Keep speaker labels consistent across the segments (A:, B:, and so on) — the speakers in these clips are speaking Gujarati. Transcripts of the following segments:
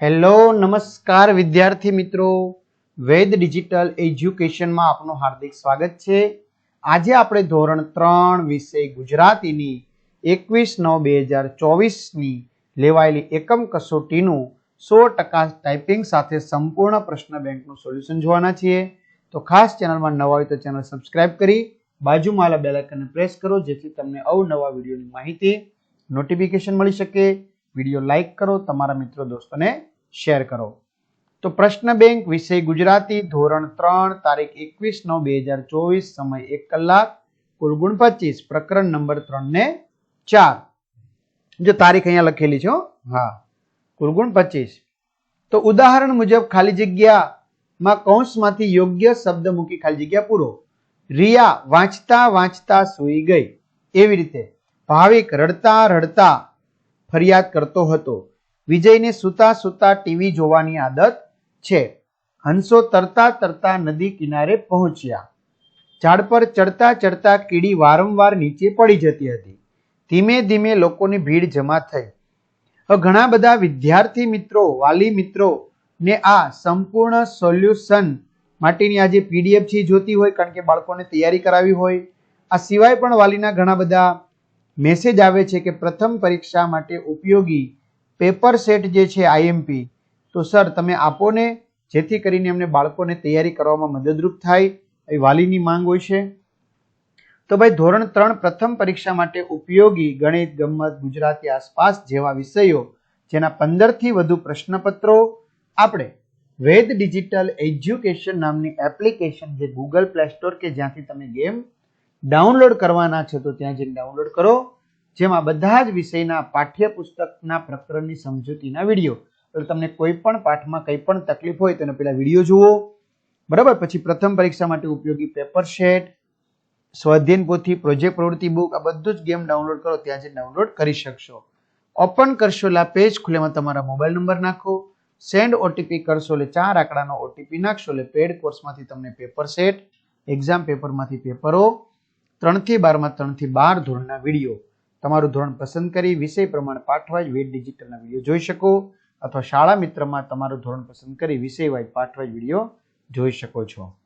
A: હેલો, નમસ્કાર વિદ્યાર્થી મિત્રો. વેદ ડિજિટલ એજ્યુકેશનમાં આપનું હાર્દિક સ્વાગત છે. આજે આપણે ધોરણ ત્રણ વિષય ગુજરાતીની એકવીસ નવ બે હજાર ચોવીસની લેવાયેલી એકમ કસોટીનું સો ટકા ટાઈપિંગ સાથે સંપૂર્ણ પ્રશ્ન બેંકનું સોલ્યુશન જોવાના છીએ. તો ખાસ ચેનલમાં નવા હોય તો ચેનલ સબસ્ક્રાઇબ કરી, બાજુમાં આવેલા બેલાઇકનને પ્રેસ કરો, જેથી તમને અવનવા વિડીયોની માહિતી, નોટિફિકેશન મળી શકે. વીડિયો લાઈક કરો, તમારા મિત્રો દોસ્તોને શેર કરો. તો પ્રશ્ન બેંક વિષય ગુજરાતી ધોરણ ત્રણ, તારીખ એકવીસ નવ બે હજાર ચોવીસ, સમય એક કલાક, કુલ ગુણ પચીસ, પ્રકરણ નંબર ત્રણ ને ચાર. જો તારીખ અહીંયા લખેલી છે હા. કુલ ગુણ પચીસ. તો ઉદાહરણ મુજબ ખાલી જગ્યામાં કૌંસમાંથી યોગ્ય શબ્દ મૂકી ખાલી જગ્યા પૂરો. રિયા વાંચતા વાંચતા સૂઈ ગઈ. એવી રીતે. ભાવિક રડતા રડતા ફરિયાદ કરતો હતો. વિજયને સૂતા સૂતા ટીવી જોવાની આદત છે. હંસો તરતા તરતા નદી કિનારે પહોંચ્યા. ઝાડ પર ચડતા ચડતા કીડી વારંવાર નીચે પડી જતી હતી. ધીમે ધીમે લોકોની ભીડ જમા થઈ. ઘણા બધા વિદ્યાર્થી મિત્રો, વાલી મિત્રો ને આ સંપૂર્ણ સોલ્યુશન માટેની આજે પીડીએફ જોતી હોય, કારણ કે બાળકોને તૈયારી કરાવી હોય. આ સિવાય પણ વાલીના ઘણા બધા મેસેજ આવે છે કે પ્રથમ પરીક્ષા માટે ઉપયોગી પેપર સેટ જે છે આઈએમપી, તો સર તમે આપો ને જેથી કરીને એમને બાળકોને તૈયારી કરવામાં મદદરૂપ થાય એ વાલીની માંગ હોય છે. તો ભાઈ ધોરણ ત્રણ પ્રથમ પરીક્ષા માટે ઉપયોગી ગણિત, ગમત, ગુજરાતી આસપાસ જેવા વિષયો, જેના પંદરથી વધુ પ્રશ્નપત્રો આપણે વેદ ડિજિટલ એજ્યુકેશન નામની એપ્લિકેશન જે ગૂગલ પ્લે સ્ટોર કે જ્યાંથી તમે ગેમ ડાઉનલોડ કરવાના છે તો ત્યાં જઈને ડાઉનલોડ કરો. જેમાં બધા જ વિષયના પાઠ્યપુસ્તકના પ્રકરણની સમજૂતીના વીડિયો. એટલે તમને કોઈ પણ પાઠમાં કંઈ પણ તકલીફ હોય તો પહેલા વીડિયો જુઓ. બરાબર? પછી પ્રથમ પરીક્ષા માટે ઉપયોગી પેપર શેટ સ્વાધ્યન પોથી, પ્રોજેક્ટ પ્રવૃત્તિ બુક, આ બધું જ ગેમ ડાઉનલોડ કરો, ત્યાં જઈને ડાઉનલોડ કરી શકશો. ઓપન કરશો એટલે પેજ ખુલેમાં તમારા મોબાઈલ નંબર નાખો. સેન્ડ ઓટીપી કરશો એટલે ચાર આંકડાનો ઓટીપી નાખશો એટલે પેડ કોર્સમાંથી તમને પેપર સેટ, એક્ઝામ પેપરમાંથી પેપરો ત્રણથી બારમાં ત્રણથી બાર ધોરણના વીડિયો. તમારું ધોરણ પસંદ કરી વિષય પ્રમાણે પાઠવાઈ વેદ ડિજિટલના વીડિયો જોઈ શકો અથવા શાળા મિત્રમાં તમારું ધોરણ પસંદ કરી વિષય વાઇઝ પાઠ વીડિયો જોઈ શકો છો.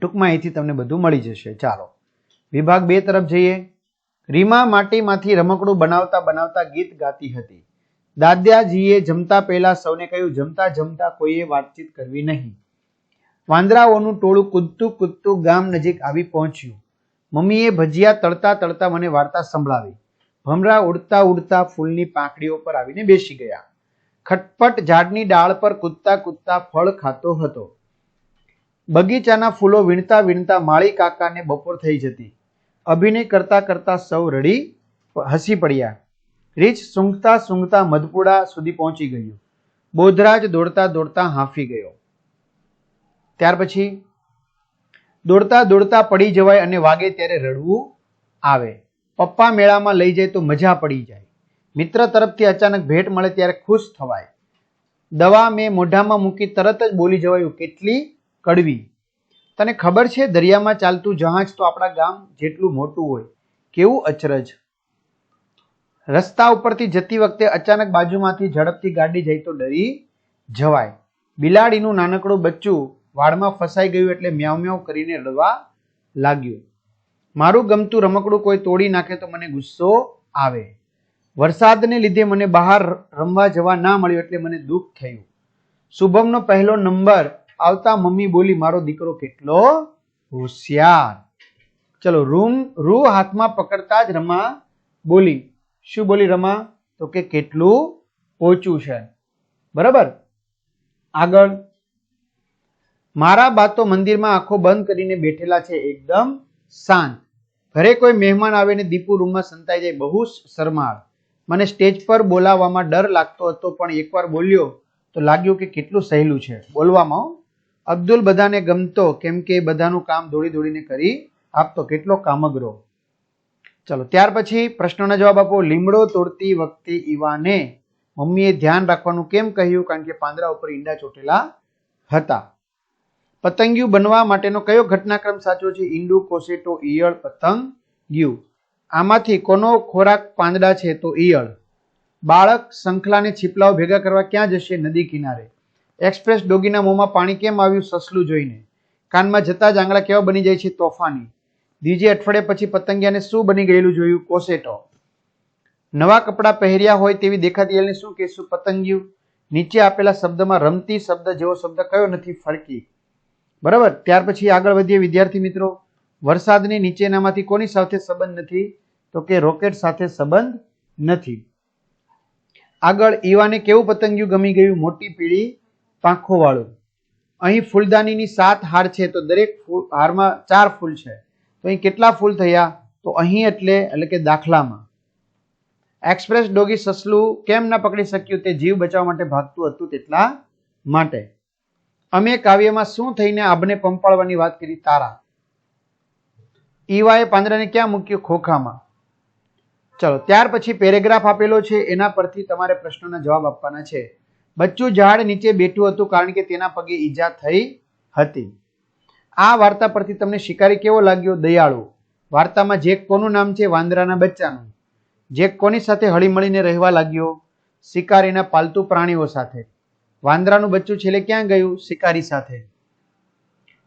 A: ટૂંકમાં અહીંથી તમને બધું મળી જશે. ચાલો. વિભાગ બે તરફ જઈએ. રીમા માટીમાંથી રમકડું બનાવતા બનાવતા ગીત ગાતી હતી. દાદાજીએ જમતા પહેલા સૌને કહ્યું, જમતા જમતા કોઈએ વાતચીત કરવી નહીં. વાંદરાઓનું ટોળું કૂદતું કૂદતું ગામ નજીક આવી પહોંચ્યું. મમ્મીએ ભજીયા તળતા તળતા મને વાર્તા સંભળાવી. ભમરા ઉડતા ઉડતા ફૂલની પાંખડીઓ પર આવીને બેસી ગયા. ખટપટ ઝાડની ડાળ પર કૂદતા કૂદતા ફળ ખાતો હતો. બગીચાના ફૂલો વીણતા વીણતા માળી કાકાને બપોર થઈ જતી. અભિનય કરતા કરતા સૌ રડી હસી પડ્યા. રીછ સૂંઘતા સૂંઘતા મધપુડા સુધી પહોંચી ગયું. બોધરાજ દોડતા દોડતા હાંફી ગયો. ત્યાર પછી દોડતા દોડતા પડી જવાય અને વાગે ત્યારે રડવું આવે. પપ્પા મેળામાં લઈ જાય તો મજા પડી જાય. મિત્ર તરફથી અચાનક ભેટ મળે ત્યારે ખુશ થવાય. દવા મેં મોઢામાં મૂકી તરત જ બોલી જવાયું, કેટલી કડવી. તને ખબર છે, દરિયામાં ચાલતું જહાજ તો આપણા ગામ જેટલું મોટું હોય. કેવું અચરજ. રસ્તા ઉપરથી જતી વખતે અચાનક બાજુમાંથી ઝડપથી ગાડી જાય તો ડરી જવાય. બિલાડીનું નાનકડું બચ્ચું વાળમાં ફસાઈ ગયું એટલે મ્યાવ મ્યાવ કરીને રડવા લાગ્યું. મારું ગમતું રમકડું કોઈ તોડી નાખે તો મને ગુસ્સો આવે. વરસાદને લીધે મને બહાર રમવા જવા ના મળ્યું એટલે મને દુઃખ થયું. શુભમનો પહેલો નંબર આવતા મમ્મી બોલી, મારો દીકરો કેટલો હોશિયાર. ચલો રૂમ રૂ હાથમાં પકડતા જ રમા બોલી. શું બોલી રમા? તો કે કેટલું ઓછું છે. બરાબર? આગળ. મારા બા તો મંદિરમાં આંખો બંધ કરીને બેઠેલા છે, એકદમ શાંત. ઘરે કોઈ મહેમાન આવે ને દીપુ રૂમમાં સંતાઈ જાય, બહુ શરમાળ. મને સ્ટેજ પર બોલાવવામાં ડર લાગતો હતો, પણ એકવાર બોલ્યો તો લાગ્યું કે કેટલું સહેલું છે. બોલવામાં અબ્દુલ બધાને ગમતો, કેમ કે બધાનું કામ દોડી દોડીને કરી આપતો. કેટલો કામગરો. ચલો, ત્યાર પછી પ્રશ્નોના જવાબ આપો. લીમડો તોડતી વખતે ઈવાને મમ્મીએ ધ્યાન રાખવાનું કેમ કહ્યું? કારણ કે પાંદડા ઉપર ઈંડા ચોટેલા હતા. પતંગિયું બનવા માટેનો કયો ઘટનાક્રમ સાચો છે? ઈંડુ કોસેટો, ઈયળ પતંગિયું આમાંથી કોનો ખોરાક પાંદડા છે તો ઈયળ? બાળક શંખલાને છીપલાઓ ભેગા કરવા ક્યાં જશે? નદી કિનારે. એક્સપ્રેસ ડોગીના મોંમાં પાણી કેમ આવ્યું? સસલું જોઈને. કાનમાં જતા જ આંગળા કેવા બની જાય છે? તોફાની. બીજે અઠવાડિયા પછી પતંગિયાને શું બની ગયેલું જોયું? કોસેટો. નવા કપડાં પહેર્યા હોય તેવી દેખાતી એને શું કહેશું? પતંગિયું. નીચે આપેલા શબ્દમાં રમતી શબ્દ જેવો શબ્દ કયો નથી? ફરકી. બરાબર? ત્યાર પછી આગળ વધીએ વિદ્યાર્થી મિત્રો. વરસાદની નીચેનામાંથી કોની સાથે સંબંધ નથી? તો કે રોકેટ સાથે સંબંધ નથી. આગળ ઈવાને કેવું પતંગિયું ગમી ગયું? મોટી પીળી પાંખો વાળું અહીં ફૂલદાનીની સાત હાર છે, તો દરેક હારમાં ચાર ફૂલ છે. તો અહીં કેટલા ફૂલ થયા? તો અહીં એટલે એટલે કે દાખલામાં. એક્સપ્રેસ ડોગી સસલું કેમ ના પકડી શક્યું? તે જીવ બચાવવા માટે ભાગતું હતું તેટલા માટે. અમે કાવ્યમાં શું થઈને આભને પંપાળવાની વાત કરી? તારા. ઈવાએ પાંદડાને ક્યાં મૂક્યું? ખોખામાં. ચલો, ત્યાર પછી પેરેગ્રાફ આપેલો છે. એના પરથી તમારે પ્રશ્નોના જવાબ આપવાના છે. બચ્ચું ઝાડ નીચે બેઠું હતું કારણ કે તેના પગે ઈજા થઈ હતી. આ વાર્તા પરથી તમને શિકારી કેવો લાગ્યો? દયાળુ. વાર્તામાં જેક કોનું નામ છે? વાંદરાના બચ્ચાનું. જેક કોની સાથે હળીમળીને રહેવા લાગ્યો? શિકારીના પાલતુ પ્રાણીઓ સાથે. વાંદરાનું બચ્ચું છેલ્લે ક્યાં ગયું? શિકારી સાથે.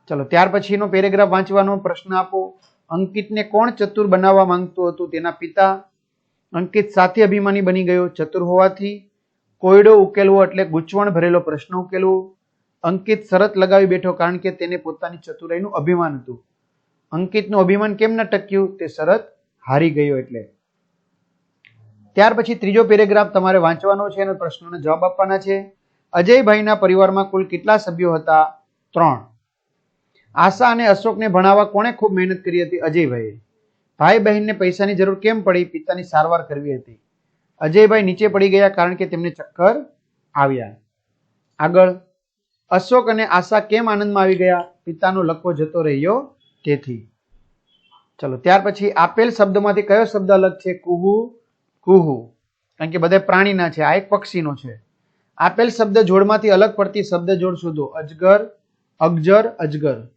A: ચલો, ત્યાર પછીનો પેરેગ્રાફ વાંચવાનો. પ્રશ્ન આપો. અંકિતને કોણ ચતુર બનાવવા માંગતું હતું? તેના પિતા અંકિત સાથે અભિમાની બની ગયો. ચતુર હોવાથી કોયડો ઉકેલવો એટલે ગૂંચવણ ભરેલો પ્રશ્ન ઉકેલવો. અંકિત શરત લગાવી બેઠો કારણ કે તેને પોતાની ચતુરાઈનું અભિમાન હતું. અંકિતનું અભિમાન કેમ ન ટક્યું તે શરત હારી ગયો એટલે. ત્યાર પછી ત્રીજો પેરેગ્રાફ તમારે વાંચવાનો છે અને પ્રશ્નોના જવાબ આપવાના છે. અજયભાઈના પરિવારમાં કુલ કેટલા સભ્યો હતા? ત્રણ. આશા અને અશોકને ભણાવવા કોણે ખૂબ મહેનત કરી હતી? અજયભાઈએ. ભાઈ બહેનને પૈસાની જરૂર કેમ પડી? પિતાની સારવાર કરવી હતી. અજયભાઈ નીચે પડી ગયા કારણ કે તેમને ચક્કર આવ્યા. આગળ. અશોક અને આશા કેમ આનંદમાં આવી ગયા? પિતાનો લખવો જતો રહ્યો તેથી. ચલો, ત્યાર પછી આપેલ શબ્દમાંથી કયો શબ્દ અલગ છે? કુહુ. કુહુ. કારણ કે બધા પ્રાણીના છે. આ એક પક્ષીનો છે. આપેલ શબ્દ જોડમાંથી અલગ પડતી શબ્દ જોડ શોધો. અજગર, અગજર, અજગર.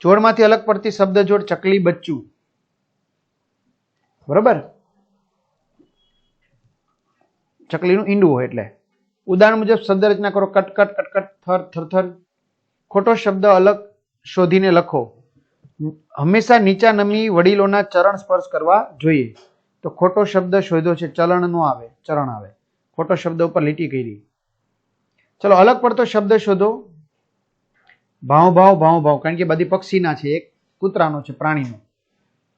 A: જોડમાંથી અલગ પડતી શબ્દ જોડ ચકલી બચ્ચું. બરોબર? ચકલીનું ઈંડું હોય એટલે. ઉદાહરણ મુજબ શબ્દ રચના કરો કટકટ કટ કટ કટ, થર થર થર. ખોટો શબ્દ અલગ શોધીને લખો. હંમેશા નીચા નમી વડીલોના ચરણ સ્પર્શ કરવા જોઈએ. તો ખોટો શબ્દ શોધ્યો છે, ચલણ નો આવે, ચરણ આવે. ખોટો શબ્દ ઉપર લીટી કરી. ચલો, અલગ પડતો શબ્દ શોધો. ભાવ ભાવ ભાવ ભાવ. કારણ કે બધી પક્ષીના છે, એક કૂતરાનો છે, પ્રાણીનો.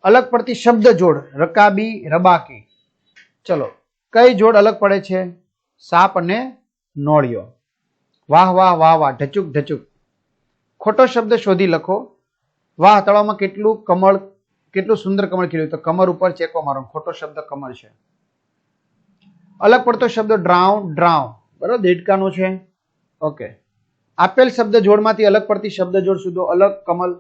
A: અલગ પડતી શબ્દ જોડ, રકાબી, રબાકી. ચલો, કઈ જોડ અલગ પડે છે? સાપ અને નોળિયો. વાહ વાહ વાહ વાહ, ઢચુક ઢચુક. ખોટો શબ્દ શોધી લખો. વાહ, તળાવમાં કેટલું કમળ, કેટલું સુંદર કમળ ખીલ્યું. તો કમર ઉપર ચેકો મારો, ખોટો શબ્દ કમળ છે. અલગ પડતો શબ્દ ડ્રાઉ ડ્રાઉ બરાબર? દેડકાનો છે. ઓકે આપેલ શબ્દ જોડમાંથી અલગ પડતી શબ્દ જોડ શોધો અલગ, કમલ.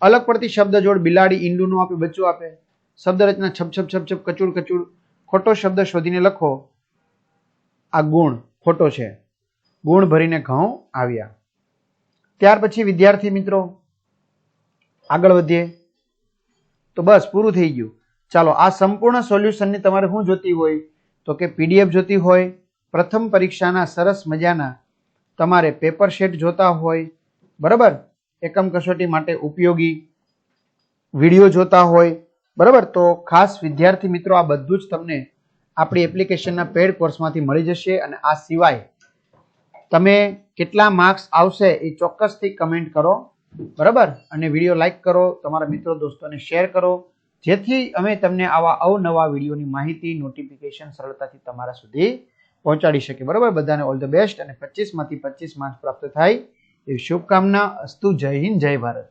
A: અલગ પડતી શબ્દ જોડ બિલાડી, ઈંડુનું આપે, બચ્ચું આપે. શબ્દ રચના છપ છપ છપ છપ ખોટો શબ્દ શોધીને લખો. આ ગુણ ખોટો છે. ગુણ ભરીને ઘઉં આવ્યા. ત્યાર પછી વિદ્યાર્થી મિત્રો, આગળ વધીએ. તો બસ, પૂરું થઈ ગયું. ચાલો, આ સંપૂર્ણ સોલ્યુશનની તમારે શું જોતી હોય? તો કે પીડીએફ જોતી હોય, પ્રથમ પરીક્ષાના સરસ મજાના તમારે પેપર શેટ જોતા હોય, બરાબર? એકમ કસોટી માટે ઉપયોગી વીડિયો જોતા હોય, બરાબર? તો ખાસ વિદ્યાર્થી મિત્રો, આ બધું જ તમને આપણી એપ્લિકેશનના પેડ કોર્સમાંથી મળી જશે અને આ સિવાય તમે કેટલા માર્ક્સ આવશે એ ચોક્કસથી કમેન્ટ કરો, બરાબર? અને વીડિયો લાઈક કરો, તમારા મિત્રો, દોસ્તોને શેર કરો જેથી અમે તમને આવા અવનવા વિડીયોની માહિતી નોટિફિકેશન સરળતાથી તમારા સુધી પહોંચાડી શકીએ. બરાબર? બધાને ઓલ ધ બેસ્ટ અને પચીસમાંથી પચીસ માર્ક્સ પ્રાપ્ત થાય. એવી શુભકામના. અસ્તુ. જય હિન્દ, જય ભારત.